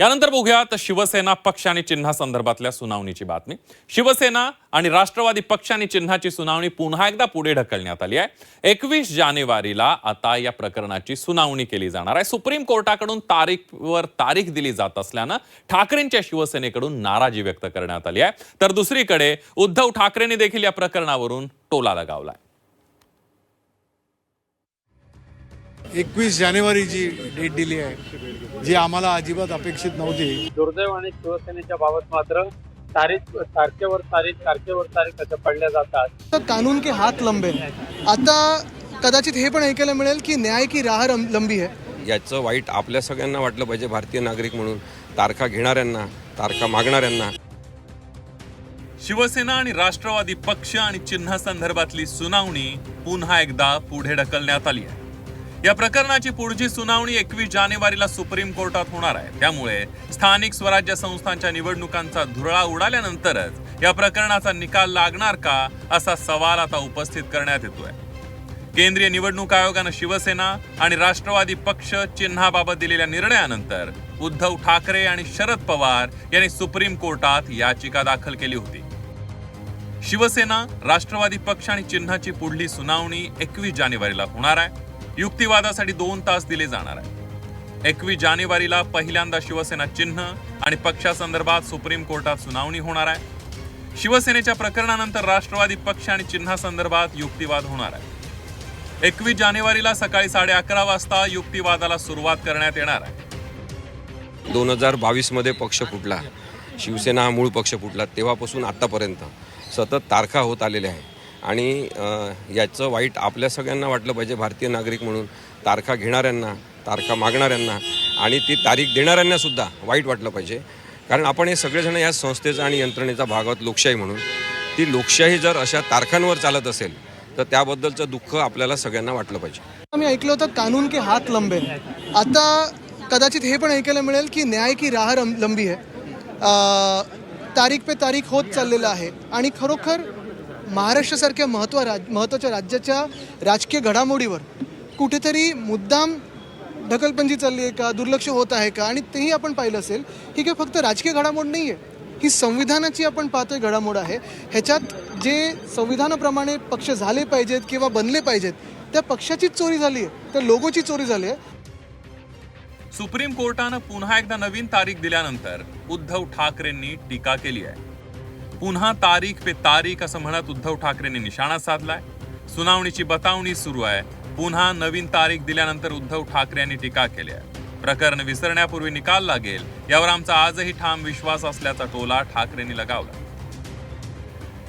यानंतर बघूयात शिवसेना पक्ष आणि चिन्हासंदर्भातल्या सुनावणीची बातमी. शिवसेना आणि राष्ट्रवादी पक्ष आणि चिन्हाची सुनावणी पुन्हा एकदा पुढे ढकलण्यात आली आहे. एकवीस जानेवारीला आता या प्रकरणाची सुनावणी केली जाणार आहे. सुप्रीम कोर्टाकडून तारीखवर तारीख दिली जात असल्यानं ठाकरेंच्या शिवसेनेकडून नाराजी व्यक्त करण्यात आली आहे. तर दुसरीकडे उद्धव ठाकरेंनी देखील या प्रकरणावरून टोला लगावलाय. एकवीस जानेवारीची डेट दिली आहे जी आम्हाला अजिबात अपेक्षित नव्हती. दुर्दैव आणि शिवसेनेच्या बाबत मात्र तारीख तारखेवर तारीख तारखेवर तारीख असं पडल्या जातात. तर कानून के हात लंबे हैं. आता कदाचित हे पण ऐकायला मिळेल की न्याय की राह लंबी आहे याचं वाईट आपल्या सगळ्यांना वाटलं पाहिजे भारतीय नागरिक म्हणून. तारखा घेणाऱ्यांना तारखा मागणाऱ्यांना. शिवसेना आणि राष्ट्रवादी पक्ष आणि चिन्हासंदर्भातली सुनावणी पुन्हा एकदा पुढे ढकलण्यात आली आहे. या प्रकरणाची पुढची सुनावणी एकवीस जानेवारीला सुप्रीम कोर्टात होणार आहे. त्यामुळे स्थानिक स्वराज्य संस्थांच्या निवडणुकांचा धुरळा उडाल्यानंतरच या प्रकरणाचा निकाल लागणार का असा सवाल आता उपस्थित करण्यात येतोय. केंद्रीय निवडणूक आयोगानं शिवसेना आणि राष्ट्रवादी पक्ष चिन्हाबाबत दिलेल्या निर्णयानंतर उद्धव ठाकरे आणि शरद पवार यांनी सुप्रीम कोर्टात याचिका दाखल केली होती. शिवसेना राष्ट्रवादी पक्ष आणि चिन्हाची पुढली सुनावणी एकवीस जानेवारीला होणार आहे. युक्तिवादासाठी दोन तास दिले जाणार आहे एकवीस जानेवारीला पहिल्यांदा शिवसेना चिन्ह आणि पक्षासंदर्भात सुप्रीम कोर्टात सुनावणी होणार आहे. शिवसेनेच्या प्रकरणानंतर राष्ट्रवादी पक्ष आणि चिन्हासंदर्भात युक्तिवाद होणार आहे. एकवीस जानेवारीला सकाळी साडे अकरा वाजता युक्तिवादाला सुरुवात करण्यात येणार आहे. दोन हजार बावीसमध्ये पक्ष फुटला. शिवसेना हा मूळ पक्ष फुटला. तेव्हापासून आत्तापर्यंत सतत तारखा होत आलेल्या आहे आणि याचं वाईट आपल्या सगळ्यांना वाटलं पाहिजे भारतीय नागरिक म्हणून. तारखा घेणाऱ्यांना तारखा मागणाऱ्यांना आणि ती तारीख देणाऱ्यांनासुद्धा वाईट वाटलं पाहिजे. कारण आपण हे सगळेजण या संस्थेचा आणि यंत्रणेचा भाग आहोत लोकशाही म्हणून. ती लोकशाही जर अशा तारखांवर चालत असेल तर त्याबद्दलचं दुःख आपल्याला सगळ्यांना वाटलं पाहिजे. आम्ही ऐकलं होतं कानून के हात लंबे. आता कदाचित हे पण ऐकायला मिळेल की न्याय की राह लंबी आहे. तारीख पे तारीख होत चाललेलं आहे आणि खरोखर महाराष्ट्रासारख्या महत्त्व राज महत्त्वाच्या राज्याच्या राजकीय घडामोडीवर कुठेतरी मुद्दाम ढकलपंजी चालली आहे का दुर्लक्ष होत आहे का आणि तेही आपण पाहिलं असेल ही काही फक्त राजकीय घडामोड नाही आहे ही संविधानाची आपण पाहतोय घडामोड आहे. ह्याच्यात जे संविधानाप्रमाणे पक्ष झाले पाहिजेत किंवा बनले पाहिजेत त्या पक्षाचीच चोरी झाली आहे त्या लोगोची चोरी झाली आहे. सुप्रीम कोर्टानं पुन्हा एकदा नवीन तारीख दिल्यानंतर उद्धव ठाकरेंनी टीका केली आहे. पुन्हा तारीख पे तारीख असं म्हणत उद्धव ठाकरेंनी निशाणा साधलाय. सुनावणीची बतावणी सुरू आहे. पुन्हा नवीन तारीख दिल्यानंतर उद्धव ठाकरे यांनी टीका केली आहे. प्रकरण विसरण्यापूर्वी निकाल लागेल. यावर आमचा आजही ठाम विश्वास असल्याचा टोला ठाकरेंनी लगावला.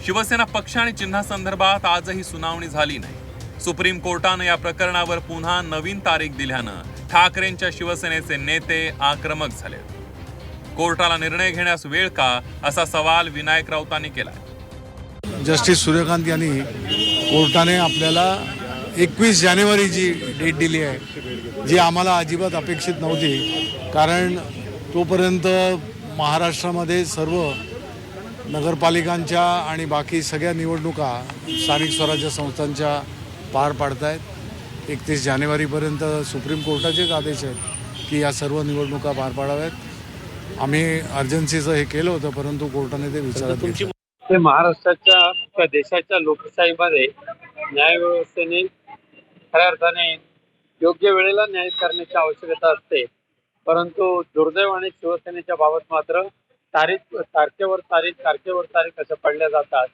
शिवसेना पक्ष आणि चिन्हासंदर्भात आजही सुनावणी झाली नाही. सुप्रीम कोर्टानं या प्रकरणावर पुन्हा नवीन तारीख दिल्यानं ठाकरेंच्या शिवसेनेचे नेते आक्रमक झाले कोर्टाला निर्णय घेण्यास वेळ का असा सवाल विनायक राऊतांनी केला जस्टिस सूर्यकांत यांनी कोर्टाने आपल्याला एकवीस जानेवारी जी डेट दिली आहे जी आम्हाला अजिबात अपेक्षित नव्हती कारण तोपर्यंत महाराष्ट्रामध्ये सर्व नगरपालिकांच्या आणि बाकी सगळ्या निवडणुका स्थानिक स्वराज्य संस्थांच्या पार पाडत आहेत एकतीस जानेवारीपर्यंत सुप्रीम कोर्टाचेच आदेश आहेत की या सर्व निवडणुका पार पाडाव्यात. आम्ही अर्जन्सीचं हे केलं होतं परंतु कोर्टाने ते विचारत घेतलं. ते महाराष्ट्राच्या किंवा देशाच्या लोकशाहीमध्ये न्यायव्यवस्थेने खऱ्या अर्थाने योग्य वेळेला न्याय करण्याची आवश्यकता असते. परंतु दुर्दैव आणि शिवसेनेच्या बाबत मात्र तारीख तारखेवर तारीख तारखेवर तारीख असं पडल्या जातात.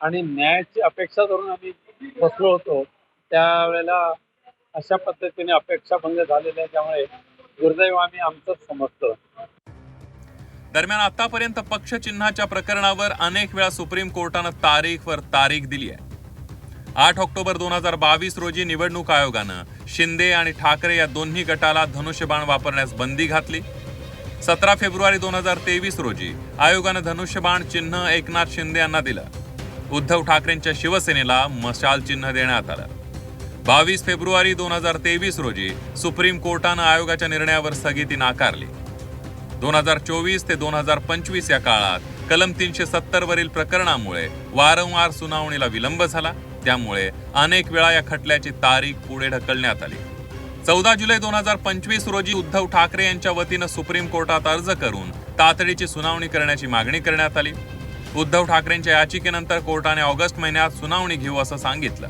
आणि न्यायाची अपेक्षा करून आम्ही बसलो होतो त्यावेळेला अशा पद्धतीने अपेक्षाभंग झालेल्या त्यामुळे दुर्दैव आम्ही आमचंच समजतो. दरम्यान आतापर्यंत पक्ष चिन्हाच्या प्रकरणावर अनेक वेळा सुप्रीम कोर्टानं तारीखवर तारीख दिली आहे. आठ ऑक्टोबर दोन हजार बावीस रोजी निवडणूक आयोगानं शिंदे आणि ठाकरे या दोन्ही गटाला धनुष्यबाण वापरण्यास बंदी घातली. सतरा फेब्रुवारी दोन हजार तेवीस रोजी आयोगानं धनुष्यबाण चिन्ह एकनाथ शिंदे यांना दिलं. उद्धव ठाकरेंच्या शिवसेनेला मशाल चिन्ह देण्यात आलं. बावीस फेब्रुवारी दोन हजार तेवीस रोजी सुप्रीम कोर्टानं आयोगाच्या निर्णयावर स्थगिती नाकारली. दोन हजार चोवीस ते दोन हजार पंचवीस या काळात कलम तीनशे सत्तर वरील प्रकरणामुळे वारंवार सुनावणीला विलंब झाला. त्यामुळे अनेक वेळा या खटल्याची तारीख पुढे ढकलण्यात आली. चौदा जुलै दोन हजार पंचवीस रोजी उद्धव ठाकरे यांच्या वतीनं सुप्रीम कोर्टात अर्ज करून तातडीची सुनावणी करण्याची मागणी करण्यात आली. उद्धव ठाकरेंच्या याचिकेनंतर कोर्टाने ऑगस्ट महिन्यात सुनावणी घेऊ असं सांगितलं.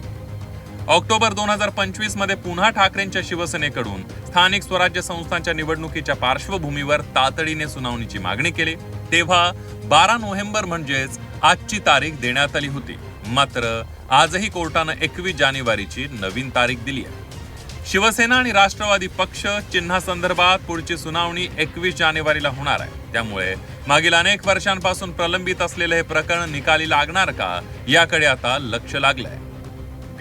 ऑक्टोबर दोन हजार पंचवीसमध्ये पुन्हा ठाकरेंच्या शिवसेनेकडून स्थानिक स्वराज्य संस्थांच्या निवडणुकीच्या पार्श्वभूमीवर तातडीने सुनावणीची मागणी केली. तेव्हा बारा नोव्हेंबर म्हणजेच आजची तारीख देण्यात आली होती. मात्र आजही कोर्टानं एकवीस जानेवारीची नवीन तारीख दिली आहे. शिवसेना आणि राष्ट्रवादी पक्ष चिन्हासंदर्भात पुढची सुनावणी एकवीस जानेवारीला होणार आहे. त्यामुळे मागील अनेक वर्षांपासून प्रलंबित असलेलं हे प्रकरण निकाली लागणार का याकडे आता लक्ष लागलंय.